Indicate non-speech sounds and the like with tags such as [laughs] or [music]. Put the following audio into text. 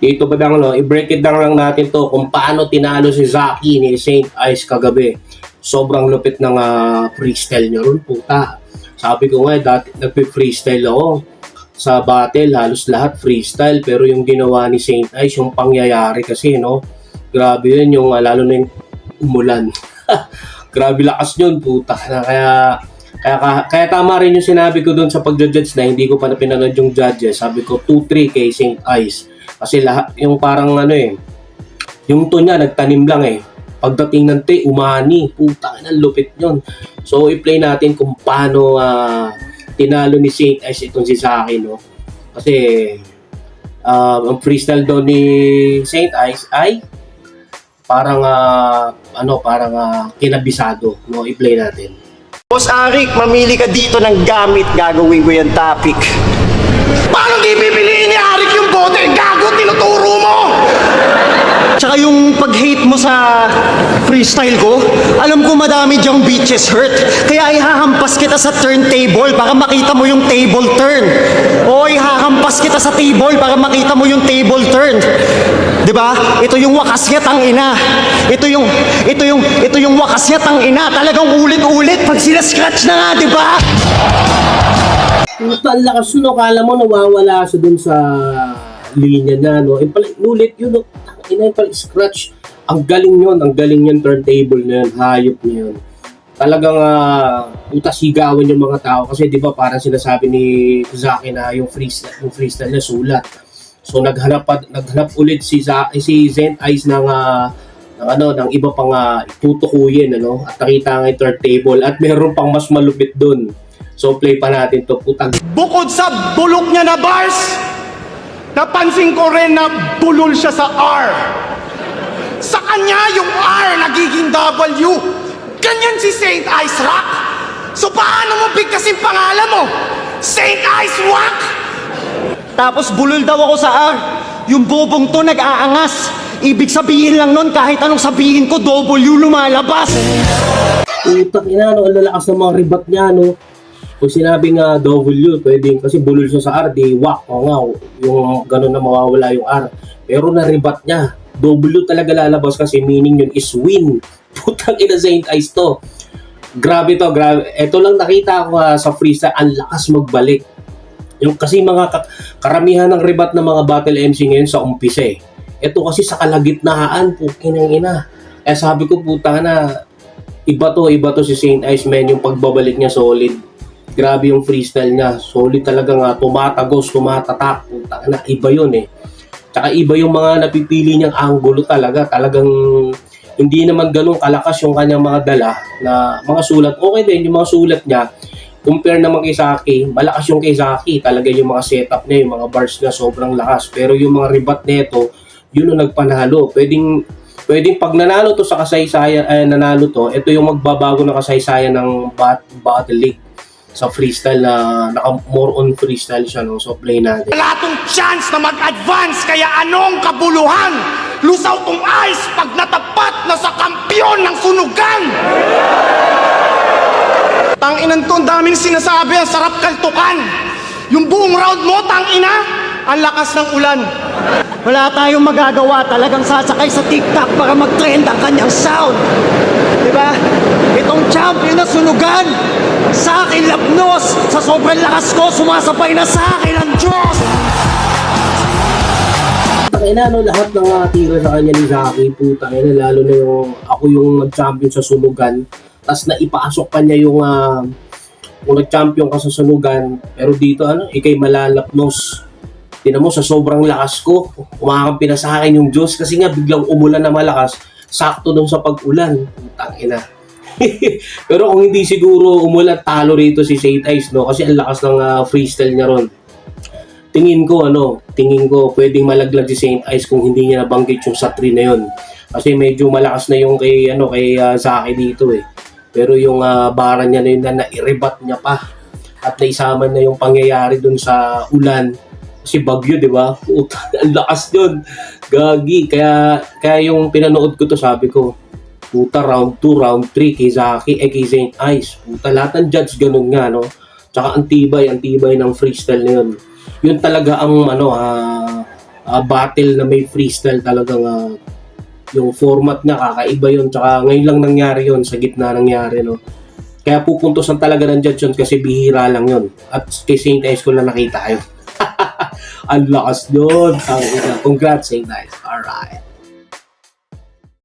Dito ba lang, no, i-break it down lang natin to kung paano tinalo si Zaki ni Saint Ice kagabi. Sobrang lupit ng ah, freestyle niya ron, puta. Sabi ko nga, dati nagpe-freestyle ako sa battle, halos lahat freestyle. Pero yung ginawa ni Saint Ice, yung pangyayari kasi, no? Grabe yun, yung ah, lalo na yung umulan. [laughs] Grabe lakas yun, puta. Kaya, kaya, kaya, tama rin yung sinabi ko doon sa pagja-judge na hindi ko pa na yung judges. Sabi ko 2-3 kay Saint Ice. Kasi lahat, yung parang ano eh, yung to niya, nagtanim lang eh. Pagdating ng te, umani. Puta, na lupit yun. So, i-play natin kung paano ah, tinalo ni Saint Ice itong si Saki, no? Kasi, ah, ang freestyle daw ni Saint Ice ay parang, ah, ano, parang ah, kinabisado, no? I-play natin. Boss Arik, mamili ka dito ng gamit. Gagawin ko yung topic. Paano di pipiliin tinuturo mo! Tsaka yung pag-hate mo sa freestyle ko, alam ko madami diyang beaches hurt. Kaya ihahampas kita sa turntable para makita mo yung table turn. O ihahampas kita sa table para makita mo yung table turn. 'Di ba? Ito yung wakas niya tang ina. Ito yung ito yung ito yung wakas niya tang ina. Talagang ulit-ulit pag sila scratch na nga, 'di ba? Ang lakas no. Kala mo nawawala siya dun sa linya niya, no? Eh, pala, nulit yun, no? Ina yung pala, scratch. Ang galing yun. Ang galing yun, turntable na yun. Hayop na yun. Talagang, uh, puta, sigawan yung mga tao. Kasi, di ba, parang sinasabi ni Zaki na yung freestyle, yung freestyle na sulat. So, naghanap, naghanap ulit si, Zaki, si Zen Ice ng, ah, ng ano, ng iba pang uh, tutukuyin, ano? At nakita nga yung turntable. At meron pang mas malupit dun. So, play pa natin to. Putang Bukod sa bulok niya na bars, napansin ko rin na bulol siya sa R. Sa kanya, yung R nagiging W. Ganyan si Saint Ice Rock. So paano mo bigkasin pangalan mo? Saint Ice Rock? Tapos bulol daw ako sa R. Yung bobong to nag-aangas. Ibig sabihin lang nun, kahit anong sabihin ko, W lumalabas. Utak ina, no, ang lalakas ng mga ribat niya, no. Kung sinabing nga W, pwedeng, kasi bulol siya sa R, di wak, o nga, yung gano'n na mawawala yung R. Pero na-ribat niya, W talaga lalabas kasi meaning yun is win. [laughs] Putang ina Saint Ice to. Grabe to, grabe. Ito lang nakita ko ah, sa freestyle, ang lakas magbalik. Yung kasi mga ka- karamihan ng ribat ng mga battle MC ngayon sa umpisa eh. Ito kasi sa kalagitnaan, pukin ng ina. Eh sabi ko puta na, iba to, iba to si Saint Ice man, yung pagbabalik niya solid. Grabe yung freestyle niya. Solid talaga nga, tumatagos, tumatatak. Na, iba yun eh. Tsaka iba yung mga napipili niyang angulo talaga. Talagang hindi naman ganun kalakas yung kanyang mga dala na mga sulat. Okay din yung mga sulat niya. Compare naman kay Saki, malakas yung kay Saki. Talaga yung mga setup niya, yung mga bars niya sobrang lakas. Pero yung mga ribat nito, yun ang nagpanalo. Pwedeng pwedeng pag nanalo to sa kasaysayan, ay nanalo to, ito yung magbabago na kasaysayan ng bat, battle league sa freestyle na naka more on freestyle siya no so play natin Wala tong chance na mag-advance, kaya anong kabuluhan? Lusaw tong ice pag natapat na sa kampyon ng sunugan! Tanginan to, ang daming sinasabi, ang sarap kaltukan. Yung buong round mo, tangina, ang lakas ng ulan. Wala tayong magagawa, talagang sasakay sa TikTok para mag-trend ang kanyang sound. Di ba? Itong champion na sunugan, sa akin lapnos, sa sobrang lakas ko, sumasabay na sa akin ang Diyos. Putang ina, no, lahat ng mga tira sa kanya ni Zaki, putang ina, lalo na yung ako yung nag-champion sa sunugan, tas naipasok pa niya yung ah, kung nag-champion ka sa sunugan, pero dito ano, ikay malalapnos. Tinan mo, sa sobrang lakas ko, kumakampi na sa akin yung Diyos kasi nga biglang umulan na malakas, sakto dun sa pag-ulan. Putang ina. [laughs] pero kung hindi siguro umulan, talo rito si Saint Ice, no? Kasi ang lakas ng ah, freestyle niya ron tingin ko ano, tingin ko pwedeng malaglag si Saint Ice kung hindi niya nabanggit yung sa 3 na yun. Kasi medyo malakas na yung kay ano kay uh, Zaki dito eh. Pero yung uh, bara niya na yun na nairebat niya pa at naisama na yung pangyayari dun sa ulan kasi bagyo, di ba? [laughs] Ang lakas yun. Gagi. Kaya, kaya yung pinanood ko to, sabi ko, puta, round 2, round 3, kay Zaki, eh, kay Saint Ice. Puta, lahat ng judge ganun nga, no? Tsaka ang tibay, ang tibay ng freestyle na yun. Yun talaga ang, ano, ah, ah, battle na may freestyle talagang ah, yung format niya kakaiba yun tsaka ngayon lang nangyari yun sa gitna nangyari no kaya pupuntosan talaga ng judge yun kasi bihira lang yun at kay St. Ice ko na nakita yun [laughs] ang lakas yun congrats St. Ice